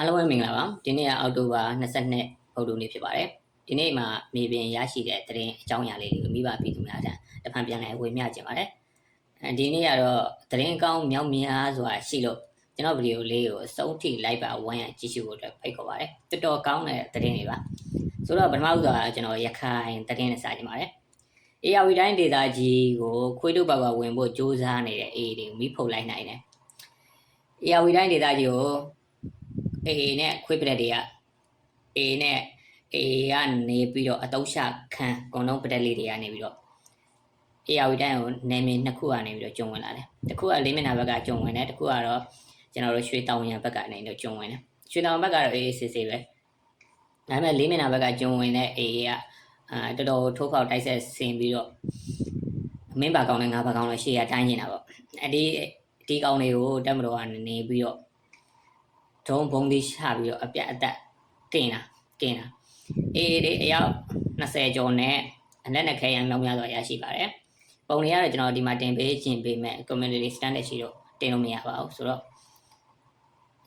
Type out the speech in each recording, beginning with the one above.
အားလုံးပဲမင်္ဂလာပါဒီနေ့ကအောက်တိုဘာ22ဗုဒ္ဓနေ့ဖြစ်ပါတယ်ဒီနေ့မှာမြေပြင်ရရှိတဲ့သတင်းအကြောင်းအရာလေးတွေကိုမိဘပြည်သူများထံတဖန်ပြန်လည်ဝေမျှခြင်းပါတယ်အဲဒီနေ့ကတော့သတင်းကောင်းမြောက်များစွာရှိလို့ကျွန်တော်ဗီဒီယိုလေးကိုအဆုံးထိလိုက်ပါဝမ်းရကြည့်ရှုဖို့အတွက်ဖိတ်ခေါ်ပါတယ်တော်တော်ကောင်းတဲ့သတင်းတွေပါဆိုတော့ပထမဦးစွာကျွန်တော်ရခိုင်သတင်းနဲ့စကြည့်ပါတယ်အေယာဝီတိုင်းဒေသကြီးကိုခွေးတုပ်ပါပါဝင်ဖို့စ조사နေတဲ့အေးတွေကိုမိဖုတ်လိုက်နိုင်တယ်အေယာဝီတိုင်းဒေသကြီးကို A နဲ့ခွေးပရက်တွေက A နဲ့ A ကနေပြီးတော့အတုံးရှခံကုံလုံးပရက်လေးတွေကနေပြီးတော့ AR တိုင်းကိုနာမည်နှစ်ခုကနေပြီးတော့ကျုံဝင်လာတယ်။တစ်ခုကလေးမျက်နှာဘက်ကကျုံဝင်တယ်တစ်ခုကတော့ကျွန်တော်တို့ရွှေတောင်ရံဘက်ကနေတော့ကျုံဝင်တယ်။ရွှေတောင်ဘက်ကတော့အေးအေးဆေးဆေးပဲ။ဒါပေမဲ့လေးမျက်နှာဘက်ကကျုံဝင်တဲ့ A ကအာတော်တော်ထိုးပေါက်တိုက်ဆက်ဆင်ပြီးတော့မင်းပါကောင်းနဲ့ငါပါကောင်းနဲ့ရှေ့ရတိုင်းနေတာပေါ့။အဲဒီဒီကောင်းတွေကိုတက်မတော်ကနေပြီးတော့ ဒုံဘုံလေးချပြီးတော့အပြတ်အသက်တင်တာတင်တာအေးဒီအယောက်20ကျော်နဲ့အလက်နဲ့ခဲရန်လောက်များစွာရရှိပါတယ်ပုံတွေကတော့ကျွန်တော်ဒီမှာတင်ပေးခြင်းပေးမဲ့ community standard ရှိတော့တင်လို့မရပါဘူးဆိုတော့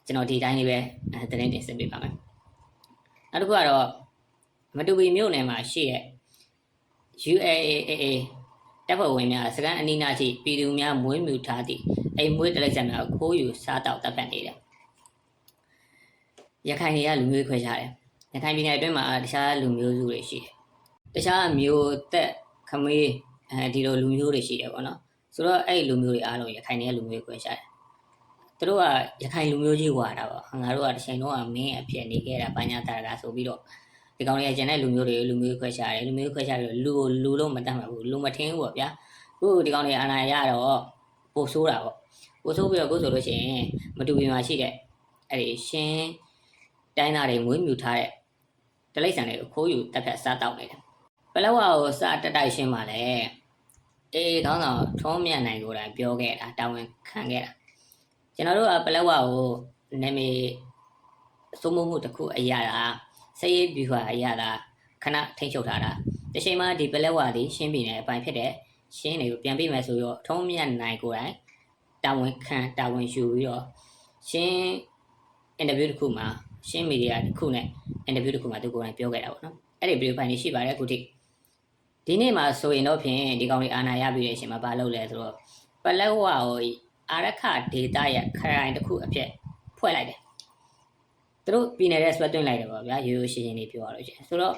ကျွန်တော်ဒီတိုင်းလေးပဲအဲသတင်းတင်ဆက်ပေးပါမယ်နောက်တစ်ခုကတော့မတူပီမြို့နယ်မှာရှိတဲ့ UAAA တပ်ဖွဲ့ဝင်များစကန်အနီးနားရှိပြည်သူများမွေးမြူထားသည့်အိမ်မွေးတလိုက်ဆန်များကိုခိုးယူစားတောက်တပ်ဖြတ်နေတယ် ရခိုင်တွေကလူမျိုးခွဲခြားတယ်ရခိုင်ပြည်နယ်အတွင်းမှာတခြားလူမျိုးစုတွေရှိတယ်တခြားမျိုးသက်ခမေးအဲဒီလိုလူမျိုးတွေရှိတယ်ပေါ့နော်ဆိုတော့အဲ့လူမျိုးတွေအားလုံးရခိုင်တွေကလူမျိုးခွဲခြားတယ်သူတို့ကရခိုင်လူမျိုးကြီးဝါတာပေါ့ငါတို့ကတစ်ချိန်လုံးကမင်းအဖြစ်နေခဲ့တာပညာတာတာဆိုပြီးတော့ဒီကောင်တွေကကျန်တဲ့လူမျိုးတွေလူမျိုးခွဲခြားတယ်လူမျိုးခွဲခြားပြီးလူကိုလူလို့မတတ်မှာဘူးလူမထင်းဘူးပေါ့ဗျာခုဒီကောင်တွေအာဏာရတော့ပိုဆိုးတာပေါ့ပိုဆိုးပြီးတော့ခုဆိုလို့ရှိရင်မတူပီမှာရှိတဲ့အဲ့ဒီရှင်း တိုင်းသားတွေမွေးမြူထားတဲ့တလိษံတွေကိုခိုးယူတက်ဖြတ်စားတောက်နေတယ်ပလဝါကိုစတက်တိုက်ရှင်းပါလေအေးခေါင်းဆောင်ထုံးမြတ်နိုင်ကိုယ်တိုင်ပြောခဲ့တာတာဝန်ခံခဲ့တာကျွန်တော်တို့ကပလဝါကိုနာမည်စိုးမိုးမှုတစ်ခုအရာတာစရေးဗျူဟာအရာတာခဏထိန်းချုပ်ထားတာတချိန်မှဒီပလက်ဝါဒီရှင်းပြည်နယ်အပိုင်းဖြစ်တဲ့ရှင်းတွေကိုပြန်ပြမယ်ဆိုတော့ထုံးမြတ်နိုင်ကိုယ်တိုင်တာဝန်ခံတာဝန်ယူပြီးတော့ရှင်းအင်တာဗျူးတစ်ခုမှာ ရှင်းမီဒီယာတစ်ခုနဲ့အင်တာဗျူးတစ်ခုမှာသူကိုယ်တိုင်ပြောခဲ့တာပေါ့နော်အဲ့ဒီဗီဒီယိုဖိုင်လေးရှိပါတယ်အခုထိဒီနေ့မှာဆိုရင်တော့ဖြင့်ဒီကောင်လေးအာနာရပြီးတဲ့အချိန်မှာဘာလုပ်လဲဆိုတော့ပလက်ဝါကိုအာရခဒေတာရဲ့ခရိုင်တစ်ခုအဖြစ်ဖွဲ့လိုက်တယ်သူတို့ပြည်နယ်ရဲ့ဆွဲသွင်းလိုက်တယ်ပေါ့ဗျာရိုးရိုးရှင်းရှင်းလေးပြောရလို့ရှိရင်ဆိုတော့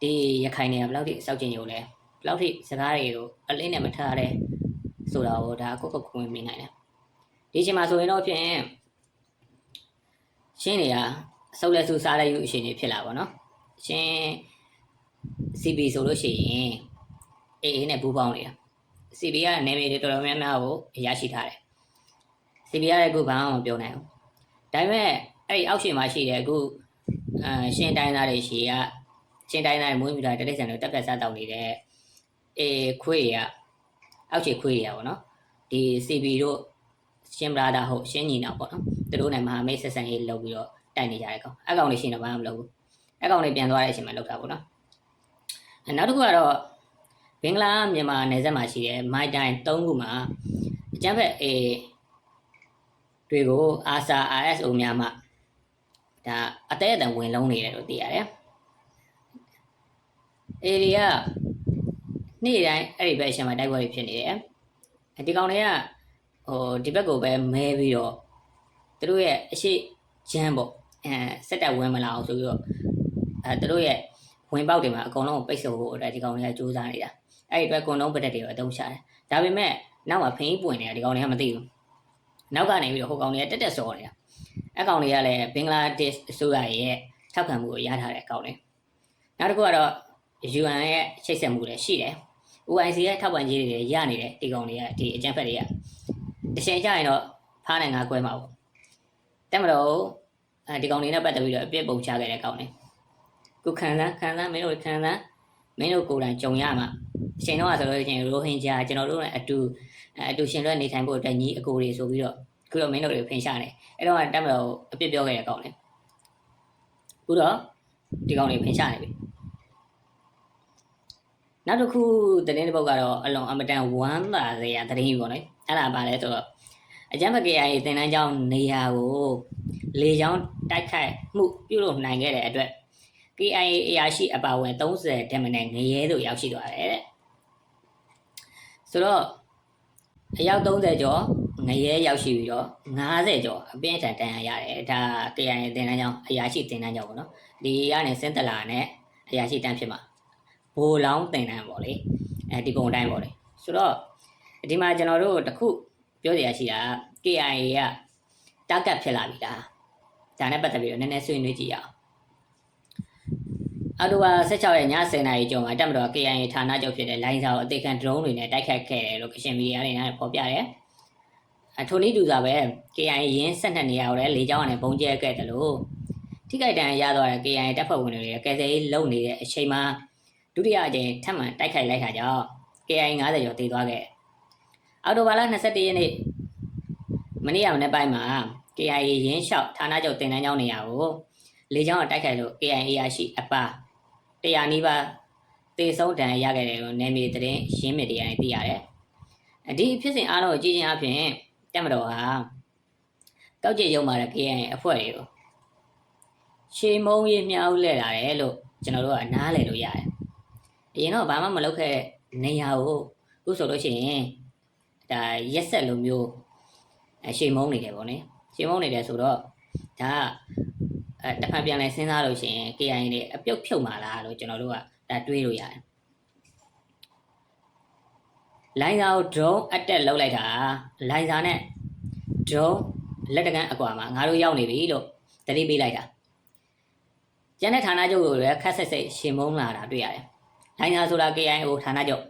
ဒီရခိုင်နေကဘယ်လောက်ထိစောက်ကျင်ရုံလဲဘယ်လောက်ထိစကားတွေကိုအလင်းနဲ့မထားရဲဆိုတာကိုဒါကိုယ့်ကိုယ်ခွင့်မိနိုင်တယ်ဒီချိန်မှာဆိုရင်တော့ဖြင့်ရှင်းနေတာ ဆုပ်လက်စုစားတဲ့ယူအရှင်တွေဖြစ်လာပါတော့ရှင် CB ဆိုလို့ရှိရင် AA နဲ့ပူးပေါင်းနေတာ CB ကနယ်မြေတွေတော်တော်များများကိုရရှိထားတယ် CB ကလည်းအခုဘာမှမပြောနိုင်ဘူးဒါပေမဲ့အဲ့ဒီအောက်ရှင်မှာရှိတဲ့အခုအာရှင်တိုင်းသားတွေရှိကရှင်တိုင်းသားတွေမွေးမြူတာတတိဆန်တွေတက်ပြတ်စားတောင်းနေတဲ့အေခွေးရအောက်ခြေခွေးရပါတော့ဒီ CB တို့ရှင်ဘရာဒါဟုတ်ရှင်းညီနာပေါ့နော်သူတို့နဲ့မဟာမိတ်ဆက်ဆံရေးလုပ်ပြီးတော့ တိုက်နေကြတဲ့ကောင်အကောင်လေးရှင်းတော့ဘာမှမလုပ်ဘူးအကောင်လေးပြန်သွားတဲ့အချိန်မှာလုပ်တာပေါ့နော်နောက်တစ်ခုကတော့ဘင်္ဂလားမြန်မာနယ်စပ်မှာရှိတဲ့မိုက်တိုင်း၃ခုမှာအကျန်းဖက်အေတွေကိုအာဆာ RSO များမှဒါအသေးအတန်ဝင်လုံးနေတယ်လို့သိရတယ်အေရီကနေ့တိုင်းအဲ့ဒီဘက်အရှင်မှာတိုက်ပွဲတွေဖြစ်နေတယ်ဒီကောင်တွေကဟိုဒီဘက်ကိုပဲမဲပြီးတော့သူတို့ရဲ့အရှိရမ်းပေါ့အဲ စက်တက်ဝင်မလာအောင်ဆိုပြီးတော့အဲသူတို့ရဲ့ဝင်ပေါက်တွေမှာအကုန်လုံးပိတ်ဆို့ဖို့အတွက်ဒီကောင်တွေကစူးစမ်းနေတာအဲ့ဒီအတွက်ကွန်လုံးပတက်တွေကိုအသုံးချတယ်ဒါပေမဲ့နောက်မှာဖင်းပွင့်နေတာဒီကောင်တွေကမသိဘူးနောက်ကနေပြီးတော့ဟိုကောင်တွေကတက်တက်စောနေတာအကောင်တွေကလည်းဘင်္ဂလားဒေ့ရှ်အစိုးရရဲ့ထောက်ခံမှုကိုရထားတဲ့အကောင်တွေနောက်တစ်ခုကတော့ UN ရဲ့ချိတ်ဆက်မှုတွေရှိတယ် OIC ရဲ့ထောက်ပံ့ကြေးတွေရနေတယ်ဒီကောင်တွေကဒီအကြံဖက်တွေကတချိန်ကျရင်တော့ဖားနိုင်ငါကွဲမှာပေါ့တက်မလို့ အဲဒီကောင်တွေနဲ့ပတ်သက်ပြီးတော့အပြစ်ပုံချခဲ့တဲ့ကောင်တွေခုခံစားခံစားမင်းတို့ခံစားမင်းတို့ကိုယ်တိုင်ကြုံရမှာအချိန်တော့ဆိုလို့ချင်းရိုဟင်ဂျာကျွန်တော်တို့နဲ့အတူအတူရှင်လွဲနေထိုင်ဖို့အတွက်ညီအကိုတွေဆိုပြီးတော့ခုတော့မင်းတို့တွေဖင်ရှားနေအဲ့တော့တက်မလို့အပြစ်ပြောခဲ့တဲ့ကောင်တွေခုတော့ဒီကောင်တွေဖင်ရှားနေပြီနောက်တစ်ခုသတင်းတစ်ပုဒ်ကတော့အလွန်အမတန်ဝမ်းသာစရာသတင်းကြီးပေါ့နော်အဲ့ဒါပါလဲဆိုတော့ အကြမ်းဖက် KIA တင်တန်းကျောင်းနေရာကိုလေကြောင်းတိုက်ခိုက်မှုပြုလုပ်နိုင်ခဲ့တဲ့အတွက် KIA အရာရှိအပါအဝင်30တက်မနဲ့ငရဲတို့ရောက်ရှိသွားတယ်တဲ့ဆိုတော့အယောက်30ကျော်ငရဲရောက်ရှိပြီးတော့90ကျော်အပြင်းထန်တန်ရာရတယ်ဒါ KIA တင်တန်းကျောင်းအရာရှိတင်တန်းကျောင်းပေါ့နော်ဒီကနေစင်တလာနဲ့အရာရှိတန်းဖြစ်မှာဘိုလောင်းတင်တန်းပေါ့လေအဲဒီပုံတိုင်းပေါ့လေဆိုတော့ဒီမှာကျွန်တော်တို့တခု ပြောစရာရှိတာ KIA ကတာကတ်ဖြစ်လာပြီလားဒါနဲ့ပတ်သက်ပြီးတော့နည်းနည်းဆွေးနွေးကြည့်ရအောင်အော်တိုဘာ16ရက်ည10:00နာရီကျော်မှာတက်မတော် KIA ဌာနချုပ်ဖြစ်တဲ့လိုင်းစာကိုအသေးခံ drone တွေနဲ့တိုက်ခတ်ခဲ့တယ်လို့ကရှင်မီဒီယာတွေနဲ့ဖော်ပြတယ်အထိုနည်းတူစွာပဲ KIA ရင်း12နေရာကိုလည်းလေကြောင်းကနေပုံကျဲခဲ့တယ်လို့ထိခိုက်ဒဏ်ရာရသွားတဲ့ KIA တပ်ဖွဲ့ဝင်တွေလည်းကယ်ဆယ်ရေးလုပ်နေတဲ့အချိန်မှာဒုတိယအကြိမ်ထပ်မံတိုက်ခိုက်လိုက်တာကြောင့် KIA 90ကျော်တည်သွားခဲ့ အော်တိုဘာလ22ရက်နေ့မနေ့ကမနေ့ပိုင်းမှာ KIA ရင်းလျှောက်ဌာနချုပ်တင်တန်းကျောင်းနေရာကိုလေကြောင်းအတိုက်ခိုက်လို့ KIA ရရှိအပါ100နီးပါးတေဆုံးတန်ရခဲ့တယ်လို့နယ်မြေသတင်းရင်းမြစ်တရားနဲ့သိရတယ်။အဒီဖြစ်စဉ်အားလုံးကိုကြည့်ချင်းအပြင်တက်မတော်ဟာတောက်ကြရုံမာတဲ့ KIA အဖွဲ့တွေကိုရှေမုံရေးမြောက်လဲလာတယ်လို့ကျွန်တော်တို့ကနားလည်လို့ရတယ်။အရင်တော့ဘာမှမလုပ်ခဲ့တဲ့နေရာကိုအခုဆိုလို့ရှိရင် ဒါရက်ဆက်လိုမျိုးအရှေမုံနေတယ်ပေါ့နော်။ရှေမုံနေတယ်ဆိုတော့ဒါကအဲတစ်ဖက်ပြန်လဲစဉ်းစားလို့ရှိရင် KIA တွေအပြုတ်ဖြုတ်มาလားလို့ကျွန်တော်တို့ကဒါတွေးလို့ရတယ်လိုင်းစာကို drone အတက်လောက်လိုက်တာလိုင်းစာနဲ့ drone လက်တကန်းအကွာမှာငါတို့ရောက်နေပြီလို့တတိပေးလိုက်တာကျန်တဲ့ဌာနချုပ်ကိုလည်းခက်ဆက်ဆက်ရှင်မုံလာတာတွေ့ရတယ်လိုင်းစာဆိုတာ KIO ဌာနချုပ်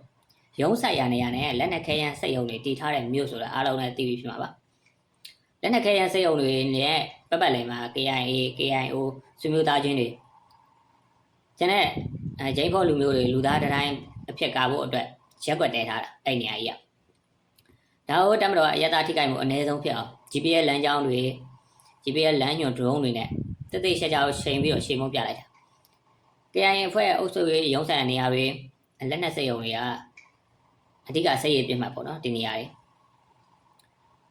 ရုံးဆိုင်ရနေရနဲ့လက်နက်ခဲယမ်းစက်ရုံတွေတည်ထားတဲ့မြို့ဆိုတာအားလုံးလည်းသိပြီးဖြစ်မှာပါလက်နက်ခဲယမ်းစက်ရုံတွေနဲ့ပတ်ပတ်လည်မှာ KIA KIO စုမျိုးသားချင်းတွေကျန်တဲ့အဲဂျိမ်းဖော်လူမျိုးတွေလူသားတိုင်းအဖြစ်ကာဖို့အတွက်ရက်ွက်တဲထားတာအဲ့နေရာကြီးကဒါဟုတ်တမတော်အရတာထိခိုက်မှုအ ਨੇ ဆုံးဖြစ်အောင် GPS လမ်းကြောင်းတွေ GPS လမ်းညွန် drone တွေနဲ့တိတိကျကျချိန်ပြီးတော့ချိန်မုံပြလိုက်တာ KIA အဖွဲ့အုပ်စုရေးရုံးဆိုင်နေရာတွေလက်နက်စက်ရုံတွေက အဓိကစိတ်ရည်ပြတ်မှတ်ပေါ့နော်ဒီနေရာတွေ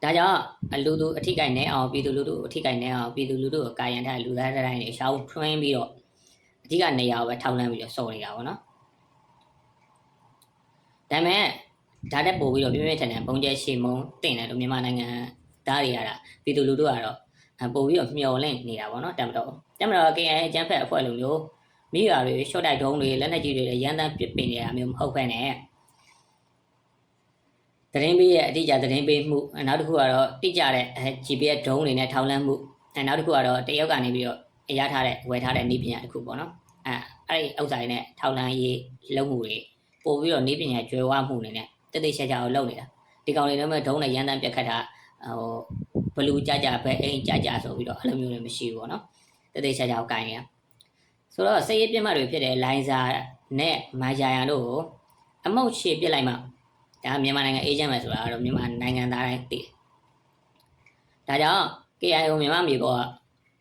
ဒါကြောင့်လူသူအထိကိုက်နေအောင်ပြည်သူလူထုအထိကိုက်နေအောင်ပြည်သူလူထုကိုကာယံထားလူသားတိုင်းတွေရှောင်းထွင်းပြီးတော့အဓိကနေရာကိုပဲထောက်လန်းပြီးတော့စုံနေတာပေါ့နော်ဒါပေမဲ့ဒါတက်ပို့ပြီးတော့ပြင်းပြင်းထန်ထန်ပုံကျဲရှေမုံတင်တယ်လို့မြန်မာနိုင်ငံသားတွေရတာပြည်သူလူထုကတော့ပို့ပြီးတော့မျောလင့်နေတာပေါ့နော်တမတော်တမတော် KIA အကျန်းဖက်အဖွဲ့လိုမျိုးမိရွာတွေရှော့တိုက်ဒုံးတွေလက်နက်ကြီးတွေရန်တမ်းပစ်ပင်နေတာမျိုးမဟုတ်ဘဲနဲ့ သတင်းပေးရဲ့အတိအကျသတင်းပေးမှုနောက်တစ်ခုကတော့တိကျတဲ့ GPS ဒုံးတွေနဲ့ထောက်လန်းမှုနောက်တစ်ခုကတော့တရုတ်ကနေပြီးတော့အရထားတဲ့ဝယ်ထားတဲ့ဤပညာတစ်ခုပေါ့နော်အဲအဲ့ဒီဥစ္စာတွေနဲ့ထောက်လန်းရေးလုပ်မှုတွေပို့ပြီးတော့ဤပညာကျွဲဝမှုနေနဲ့တိတိကျကျကိုလုပ်နေတာဒီကောင်တွေလည်းမဲ့ဒုံးနဲ့ရန်တမ်းပြက်ခတ်တာဟိုဘလူကြကြပဲအိမ်ကြကြဆိုပြီးတော့အဲ့လိုမျိုးတွေမရှိဘူးပေါ့နော်တိတိကျကျကိုကင်နေတာဆိုတော့စိတ်ရပြတ်မှတ်တွေဖြစ်တဲ့လိုင်းစာနဲ့မာယာယန်တို့ကိုအမုတ်ရှေ့ပြစ်လိုက်မှ ဒါမြန်မာနိုင်ငံအေဂျင့်ပဲဆိုတာကတော့မြန်မာနိုင်ငံသားတိုင်းသိတယ်ဒါကြောင့် KIO မြန်မာမျိုးက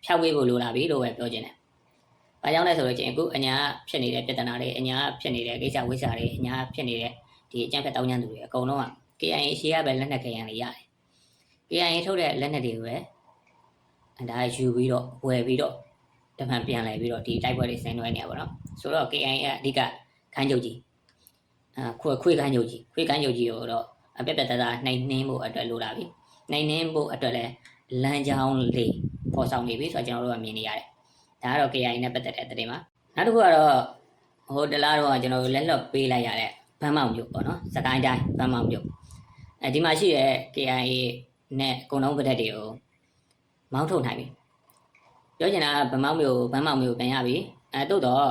ဖြောက်ဝေးဖို့လိုလာပြီလို့ပဲပြောချင်တယ်။ဘာကြောင့်လဲဆိုတော့ချင်းအခုအညာဖြစ်နေတဲ့ပြဿနာတွေအညာဖြစ်နေတဲ့ကိစ္စဝိစာတွေအညာဖြစ်နေတဲ့ဒီအကြမ်းဖက်တောင်းကျမ်းသူတွေအကုန်လုံးက KIA ရှေ့ရပဲလက်နက်ခဲယမ်းတွေရတယ်။ KIA ထုတ်တဲ့လက်နက်တွေကိုပဲဒါယူပြီးတော့ဝယ်ပြီးတော့တမန်ပြန်လဲပြီးတော့ဒီတိုက်ပွဲတွေဆင်နွှဲနေရပါတော့။ဆိုတော့ KIA ကအဓိကခန်းချုပ်ကြီးအာ ခွေခွေခန်းချုပ်ကြီးခွေခန်းချုပ်ကြီးကိုတော့အပြက်ပြက်တသားနှိမ်နှင်းဖို့အတွက်လိုလာပြီ။နှိမ်နှင်းဖို့အတွက်လည်းလမ်းကြောင်းလေးပေါ်ဆောင်နေပြီဆိုတော့ကျွန်တော်တို့ကမြင်နေရတယ်။ဒါကတော့ KI နဲ့ပတ်သက်တဲ့သတင်းပါ။နောက်တစ်ခုကတော့ဟိုတလားတော့ကျွန်တော်တို့လက်လွတ်ပေးလိုက်ရတဲ့ဗန်းမောင်မြို့ပေါ့နော်။စကိုင်းတိုင်းဗန်းမောင်မြို့။အဲဒီမှာရှိတဲ့ KI နဲ့ကုံလုံးကတဲ့တွေကိုမောင်းထုတ်နိုင်ပြီ။ပြောချင်တာကဗန်းမောင်မြို့ဗန်းမောင်မြို့ပြန်ရပြီ။အဲတို့တော့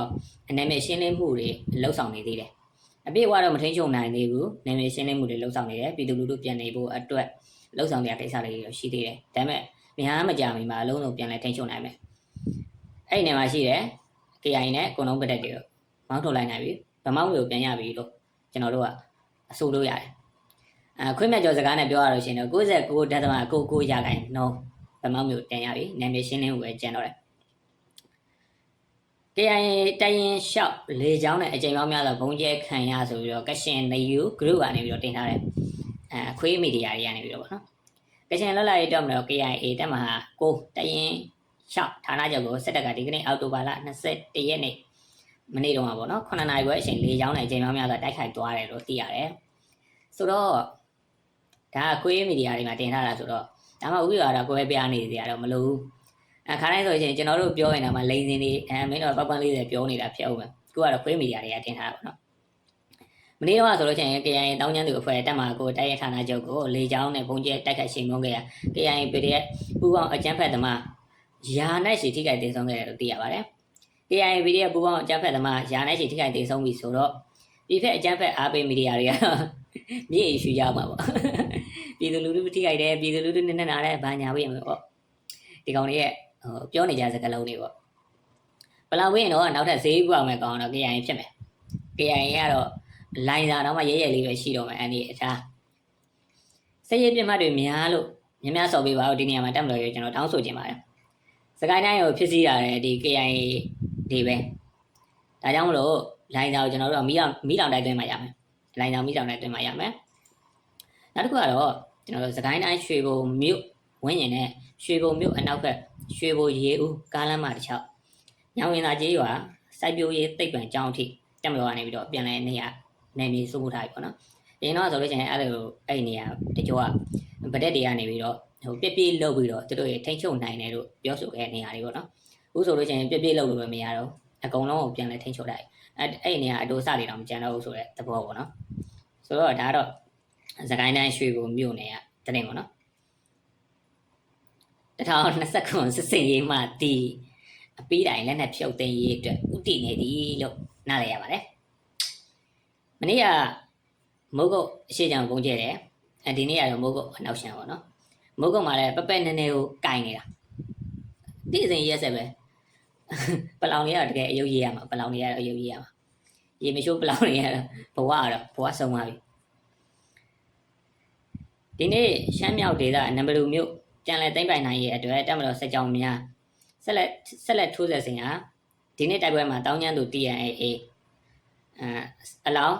အနေနဲ့ရှင်းလင်းမှုတွေလှုပ်ဆောင်နေသေးတယ်။ အပြည့်အဝတော့မထိန်ချုံနိုင်သေးဘူး။နာမည်ရှင်းလင်းမှုတွေလှုပ်ဆောင်နေတယ်။ပြည်သူလူထုပြန်နေဖို့အတွက်လှုပ်ဆောင်တဲ့ကိစ္စလေးတွေရှိသေးတယ်ဒါပေမဲ့မြန်အားမကြမီမှာအလုံးစုံပြန်လဲထိန်းချုပ်နိုင်မယ်အဲ့ဒီနေရာမှာရှိတယ် KI နဲ့ကုံလုံးကတက်တွေကိုမောင်းထုတ်လိုက်နိုင်ပြီဗမောင်းမျိုးပြန်ရပြီလို့ကျွန်တော်တို့ကအဆိုလို့ရတယ်အဲခွင့်မြတ်ကျော်စကားနဲ့ပြောရလို့ရှိရင်တော့69ဒသမ99ရာခိုင်နှုန်းဗမောင်းမျိုးတင်ရပြီနာမည်ရှင်းလင်းကိုပဲကျန်တော့တယ် KI တိုင်ရင်ရှောက်လေချောင်းနဲ့အကြိမ်ပေါင်းများစွာဘုံကျဲခံရဆိုပြီးတော့ကရှင်နေယူ group ကနေပြီးတော့တင်ထားတယ်အဲအခွေးမီဒီယာတွေကနေပြီးတော့ပေါ့နော်ကချင်လွတ်လပ်ရေးတပ်မတော် KIA တပ်မဟာကိုတရင်6ဌာနချုပ်ကိုစစ်တပ်ကဒီကနေ့အောက်တိုဘာလ21ရက်နေ့မနေ့တုန်းကပေါ့နော်9နာရီခွဲအချိန်လေးရောင်းနိုင်ချိန်များများကတိုက်ခိုက်သွားတယ်လို့သိရတယ်ဆိုတော့ဒါကခွေးမီဒီယာတွေမှာတင်ထားတာဆိုတော့ဒါမှဥပဒေကတော့ကိုယ်ပဲပြနေစီရတော့မလို့ဘူး အခါတိုင်းဆိုရင်ကျွန်တော်တို့ပြောရင်တော့မလိန်စင်တွေအဲမင်းတို့ပတ်ပန်းလေးတွေပြောနေတာဖြစ်အောင်ပဲကိုကတော့ခွေးမီဒီယာတွေကတင်ထားတာပေါ့နော်မနေ့တော့ဆိုလို့ချင်း KIA တောင်းကျမ်းသူအဖွဲ့တက်မှာကိုတိုက်ရဌာနချုပ်ကိုလေကြောင်းနဲ့ပုံကျဲတိုက်ခိုက်ရှင်မုန်းခဲ့ရ KIA PDF ပူပေါင်းအကြမ်းဖက်သမားယာနိုင်ရှိထိခိုက်တင်ဆုံးခဲ့တယ်လို့သိရပါတယ် KIA PDF ပူပေါင်းအကြမ်းဖက်သမားယာနိုင်ရှိထိခိုက်တင်ဆုံးပြီဆိုတော့ဒီဖက်အကြမ်းဖက်အားပေးမီဒီယာတွေကတော့မြေအရှူရောက်မှာပေါ့ပြည်သူလူထုထိခိုက်တယ်ပြည်သူလူထုနဲ့နဲ့နာတယ်ဘာညာဝေးမှာပေါ့ဒီကောင်တွေရဲ့ဟို ပြောနေကြစကားလုံးတွေပေါ့ဘလောင်ဝင်းတော့နောက်ထပ်ဈေးပွားမယ်ကောင်တော့ KIA ဖြစ်မယ် KIA ကတော့လိုင်းစာတော့မှရဲရဲလေးပဲရှိတော့မယ်အဲ့ဒီအခြားစက်ရပြတ်မှတ်တွေများလို့များများဆော်ပေးပါဦးဒီနေရာမှာတက်မလို့ရကျွန်တော်တောင်းဆိုချင်ပါတယ်စကိုင်းတိုင်းကိုဖြစ်စည်းရတယ်ဒီ KIA တွေပဲဒါကြောင့်မလို့လိုင်းစာကိုကျွန်တော်တို့ကမီးအောင်မီးတောင်တိုက်သွင်းမှရမယ်လိုင်းစာမီးတောင်တိုက်သွင်းမှရမယ်နောက်တစ်ခုကတော့ကျွန်တော်တို့စကိုင်းတိုင်းရွှေဘုံမြို့ဝင်းကျင်နဲ့ ရွှေဘုံမြို့အနောက်ဘက်ရွှေဘုံရေဦးကားလမ်းမတစ်ချောင်းညောင်ရင်သာကျေးရွာစိုက်ပျိုးရေးသိပ္ပံကျောင်းအထိတက်မလို့ကနေပြီးတော့ပြန်လဲနေရနေနေစိုးမိုးထားပြီပေါ့နော်ဒီတော့ဆိုလို့ရှိရင်အဲ့လိုအဲ့ဒီနေရာတချို့ကဗဒက်တွေကနေပြီးတော့ဟိုပြက်ပြက်လှုပ်ပြီးတော့သူတို့ရေထိန်ချုပ်နိုင်တယ်လို့ပြောဆိုခဲ့နေရာတွေပေါ့နော်အခုဆိုလို့ရှိရင်ပြက်ပြက်လှုပ်လို့ပဲမရတော့အကုန်လုံးကိုပြန်လဲထိန်ချုပ်လိုက်အဲ့အဲ့ဒီနေရာအတိုးစတွေတော့မကြံတော့ဘူးဆိုတဲ့သဘောပေါ့နော်ဆိုတော့ဒါတော့စကိုင်းတိုင်းရွှေဘုံမြို့နယ်ကတရင်ပေါ့နော် 2029စစ်စင်ရေးမှတီအပီးတိုင်းလက်နဲ့ဖြုတ်သိမ်းရေးအတွက်ဥတည်နေသည်လို့နားလည်ရပါတယ်မနေ့ကမိုးကုတ်အရှိချောင်ပုံကျဲတယ်အဲဒီနေ့ကတော့မိုးကုတ်အနောက်ရှမ်းပေါ့နော်မိုးကုတ်မှာလည်းပပက်နည်းနည်းကိုကင်နေတာတိစင်ရက်ဆက်ပဲပလောင်လေးကတော့တကယ်အယုတ်ရေးရမှာပလောင်လေးကတော့အယုတ်ရေးရမှာရေမရှိုးပလောင်လေးကတော့ဘဝကတော့ဘဝဆုံးသွားပြီဒီနေ့ရှမ်းမြောက်ဒေသနံပါတ်2မြို့ ပြန်လည်သိမ့်ပိုင်နိုင်ရဲ့အတွက်တက်မတော်စစ်ကြောင်းများဆက်လက်ဆက်လက်ထိုးဆက်စဉ်ဟာဒီနေ့တိုက်ပွဲမှာတောင်းကျမ်းသူ TNAA အဲအလောင်း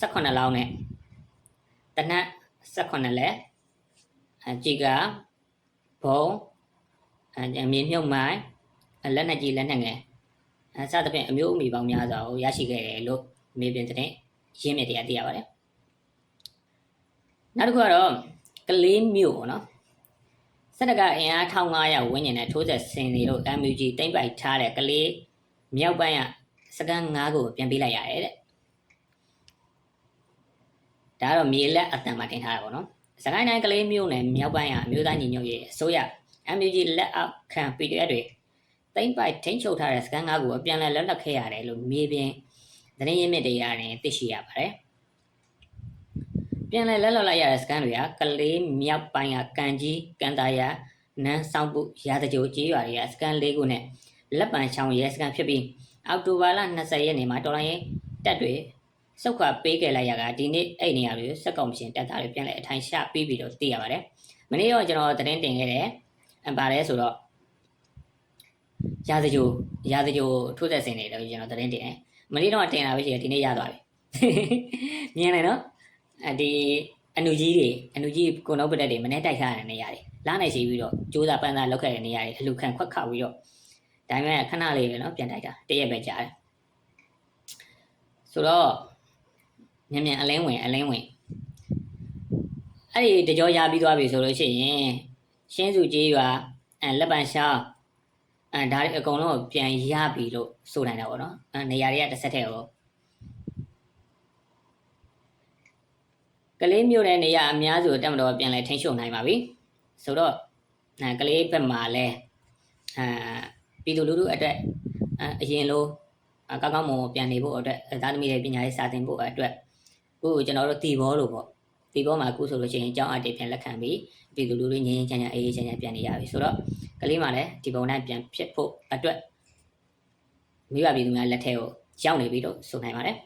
18လောင်းနဲ့တနက်18လက်အကြည်ကဘုံအမြင့်မြုပ်မိုင်းလက်နက်ကြီးလက်နက်ငယ်အဲစသဖြင့်အမျိုးအမည်ပေါင်းများစွာကိုရရှိခဲ့တယ်လို့မြေပြင်သတင်းရင်းမြစ်တရားသိရပါတယ်နောက်တစ်ခုကတော့ကလေးမြို့ပေါ့နော် စက်တကအင်အား1500ဝန်းကျင်နဲ့ထိုးဆက်ဆင်နေလို့ MUG တိမ့်ပိုက်ထားတဲ့ကလေးမြောက်ပိုင်းကစကန်9ကိုပြန်ပေးလိုက်ရတယ်တဲ့ဒါကတော့မြေလက်အတန်မှာတင်ထားတာပေါ့နော်စကိုင်းတိုင်းကလေးမြို့နယ်မြောက်ပိုင်းကအမျိုးသားညီညွတ်ရေးအစိုးရ MUG လက်အောက်ခံ PDF တွေတိမ့်ပိုက်ထိန်းချုပ်ထားတဲ့စကန်9ကိုအပြန်လဲလက်လက်ခဲ့ရတယ်လို့မြေပြင်သတင်းရင်းမြစ်တွေရတယ်သိရှိရပါတယ် ပြန်လဲလက်လွတ်လိုက်ရတဲ့စကန်တွေကကလေးမြောက်ပိုင်းကကန်ကြီးကန်တာယာနန်းဆောင်ပုရာတကြိုကြေးရွာတွေကစကန်၄ခုနဲ့လက်ပံချောင်းရဲစကန်ဖြစ်ပြီးအောက်တိုဘာလ20ရက်နေ့မှာတော်လိုင်းရဲတက်တွေစုတ်ခွာပေးခဲ့လိုက်ရတာဒီနေ့အဲ့နေရာတွေစက်ကောင်ရှင်တက်တာတွေပြန်လဲအထိုင်ချပြီးပြီးတော့သိရပါတယ်မနေ့တော့ကျွန်တော်သတင်းတင်ခဲ့တယ်အပါလဲဆိုတော့ရာဇကြိုရာဇကြိုထိုးသက်စင်နေတယ်ကျွန်တော်သတင်းတင်တယ်မနေ့တော့တင်လာပြီရှိတယ်ဒီနေ့ရသွားပြီမြင်တယ်နော်အဲ ဒီအနုကြီးတွေအနုကြီးကိုနောက်ပတက်တွေမနေ့တိုက်ထားတဲ့နေရာတွေလာနိုင်ရှိပြီးတော့ကြိုးစားပန်းစားလောက်ခဲ့တဲ့နေရာတွေအလူခံခွက်ခါပြီးတော့ဒါပေမဲ့ခဏလေးပဲเนาะပြန်တိုက်တာတရက်ပဲကြာတယ်ဆိုတော့မြန်မြန်အလင်းဝင်အလင်းဝင်အဲ့ဒီတကြောရပြီးသွားပြီဆိုလို့ရှိရင်ရှင်းစုကြီးရွာအဲလက်ပံရှားအဲဒါတွေအကုန်လုံးကိုပြန်ရပြီလို့ဆိုနိုင်တာပေါ့နော်အဲနေရာတွေကတစ်ဆက်တည်းဟော ကလေးမျိုးတဲ့နေရာအများစုတက်မတော်ပြန်လဲထိန်းချုပ်နိုင်ပါပြီဆိုတော့အဲကလေးဘက်မှာလဲအာပြည်သူလူထုအတွက်အရင်လိုကောင်းကောင်းမွန်မွန်ပြန်နေဖို့အတွက်သားသမီးတွေပညာရေးစာသင်ဖို့အတွက်ခုကျွန်တော်တို့တီဘောလို့ပေါ့တီဘောမှာခုဆိုလို့ရှိရင်အကြောင်းအတေပြန်လက်ခံပြီးပြည်သူလူထုငြင်းငြင်းချမ်းချမ်းအေးအေးချမ်းချမ်းပြန်နေရပြီဆိုတော့ကလေးမှလည်းဒီပုံတိုင်းပြန်ဖြစ်ဖို့အတွက်မိဘပြည်သူများလက်ထဲကိုရောက်နေပြီလို့ဆိုနိုင်ပါတယ်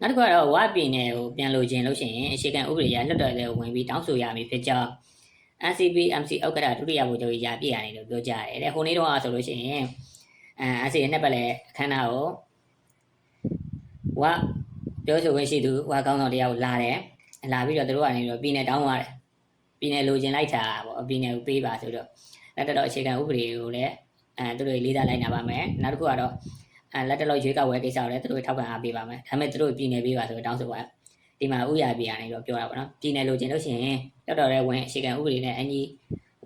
နောက်တစ်ခုကတော့ဝပြည်နယ်ကိုပြန်လို့ခြင်းလို့ရှိရင်အရှိကန်ဥပဒေရလွတ်တော်တဲ့ဝင်ပြီးတောင်းဆိုရမည်ဖြစ်ကြောင်း NCP MC ဥက္ကဋ္ဌဒုတိယဗိုလ်ချုပ်ကြီးရာပြည့်ရတယ်လို့ပြောကြရတယ်တဲ့ဟိုနေ့တော့ဆိုလို့ရှိရင်အဲ NCP နှစ်ပတ်လဲအခမ်းအနားကိုဝပြောဆိုခွင့်ရှိသူဝါကောင်းဆောင်တယောက်လာတယ်လာပြီးတော့သူတို့ကနေပြီးတော့ပြည်နယ်တောင်းသွားတယ်ပြည်နယ်လိုချင်လိုက်တာပေါ့ပြည်နယ်ကိုပေးပါဆိုတော့လက်တော်အခြေခံဥပဒေကိုလည်းအဲသူတို့လေးစားလိုက်နာပါမယ်နောက်တစ်ခုကတော့ အဲလက်တော်ရွေးကောက်ပွဲကိစ္စကိုလည်းသူတို့ထောက်ခံအားပေးပါမယ်ဒါပေမဲ့သူတို့ပြည်နယ်ပေးပါဆိုတော့တောင်းဆိုပါဒီမှာဥရပြည်ကနေတော့ပြောတာပေါ့နော်ပြည်နယ်လိုချင်လို့ရှိရင်တော်တော်လေးဝင်အခြေခံဥပဒေနဲ့အညီ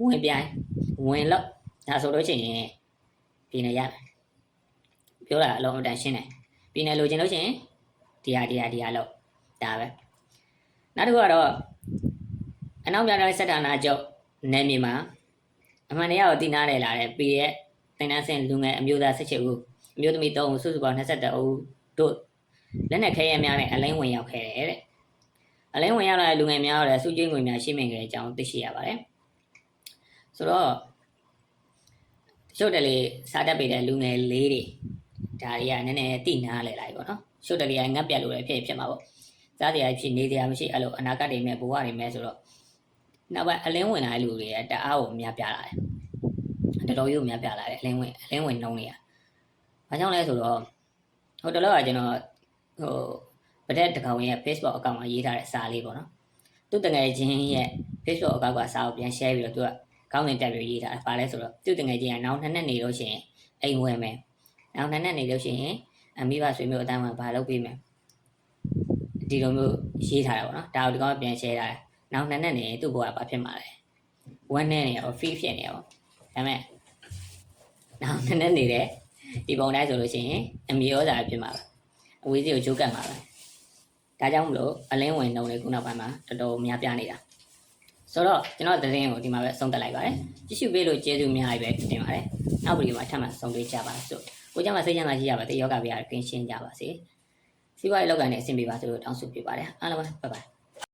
ဝင်ပြိုင်ဝင်လို့ဒါဆိုလို့ရှိရင်ပြည်နယ်ရမယ်ပြောတာအလုံးအတန်ရှင်းတယ်ပြည်နယ်လိုချင်လို့ရှိရင်ဒီဟာဒီဟာဒီဟာလို့ဒါပဲနောက်တစ်ခုကတော့အနောက်မြန်မာစစ်ဌာနချုပ်နယ်မြေမှာအမှန်တရားကိုတည်နာတယ်လာတဲ့ပြည်ရဲ့တင်နန်းစင်လူငယ်အမျိုးသား18ဦး အမျိုးသမီး3ဦးစုစုပေါင်း22ဦးတို့လက်နက်ခဲယမ်းများနဲ့အလိမ့်ဝင်ရောက်ခဲ့တယ်တဲ့အလိမ့်ဝင်ရောက်လာတဲ့လူငယ်များတော့လည်းစုကြည်ငွေများရှိမြင်ခဲ့တဲ့အကြောင်းသိရှိရပါတယ်ဆိုတော့ရှုပ်တယ်လေစားတတ်ပေတဲ့လူငယ်လေးတွေဒါတွေကနည်းနည်းတိနားလဲလိုက်ပေါ့နော်ရှုပ်တယ်လေကငတ်ပြတ်လို့လည်းဖြစ်ဖြစ်မှာပေါ့စားတရားဖြစ်နေတရားမရှိအဲ့လိုအနာဂတ်တွေမဲ့ဘဝတွေမဲ့ဆိုတော့နောက်ပိုင်းအလင်းဝင်လာတဲ့လူတွေကတအားကိုများပြလာတယ်တော်တော်ကြီးကိုများပြလာတယ်အလင်းဝင်အလင်းဝင်နှုံးတွေက ဘာကြောင့်လဲဆိုတော့ဟိုတလောကကျွန်တော်ဟိုဗတဲ့တကောင်ရဲ့ Facebook အကောင့်မှာရေးထားတဲ့စာလေးပေါ့နော်သူတငယ်ချင်းရဲ့ Facebook အကောင့်ကစာကိုပြန် share ပြီးတော့သူကကောင်းတဲ့တက်ပြီးရေးထားတယ်ဘာလဲဆိုတော့သူတငယ်ချင်းကနောက်နှစ်နှစ်နေလို့ရှိရင်အိမ်ဝင်မယ်နောက်နှစ်နှစ်နေလို့ရှိရင်အမိဘဆွေမျိုးအတိုင်းမှာဘာလုပ်ပေးမယ်ဒီလိုမျိုးရေးထားတာပေါ့နော်ဒါကိုဒီကောင်ကပြန် share ထားတယ်နောက်နှစ်နှစ်နေရင်သူ့ဘဝဘာဖြစ်မှာလဲဝမ်းနဲ့နေရော free ဖြစ်နေရောဒါပေမဲ့နောက်နှစ်နှစ်နေတယ် ဒီပုံတိုင်းဆိုလို့ရှိရင်အမီရောစာဖြစ်မှာပဲအဝေးစီကိုဂျိုးကတ်မှာပဲဒါကြောင့်မလို့အလင်းဝင်နှုံလေးခုနောက်ပိုင်းမှာတော်တော်များပြနေတာဆိုတော့ကျွန်တော်သတင်းကိုဒီမှာပဲဆုံးသက်လိုက်ပါတယ်ကြည့်ရှုပေးလို့ကျေးဇူးများကြီးပဲတင်ပါတယ်နောက်ဗီဒီယိုမှာထပ်မံဆုံတွေ့ကြပါစို့ကိုကြောင့်မစိတ်ချမ်းသာရှိကြပါစေယောဂဗျာကင်းရှင်းကြပါစေစီးပွားရေးလောက်ကန်နဲ့အဆင်ပြေပါစေလို့တောင်းဆိုပေးပါတယ်အားလုံးပဲဘိုင်ဘိုင်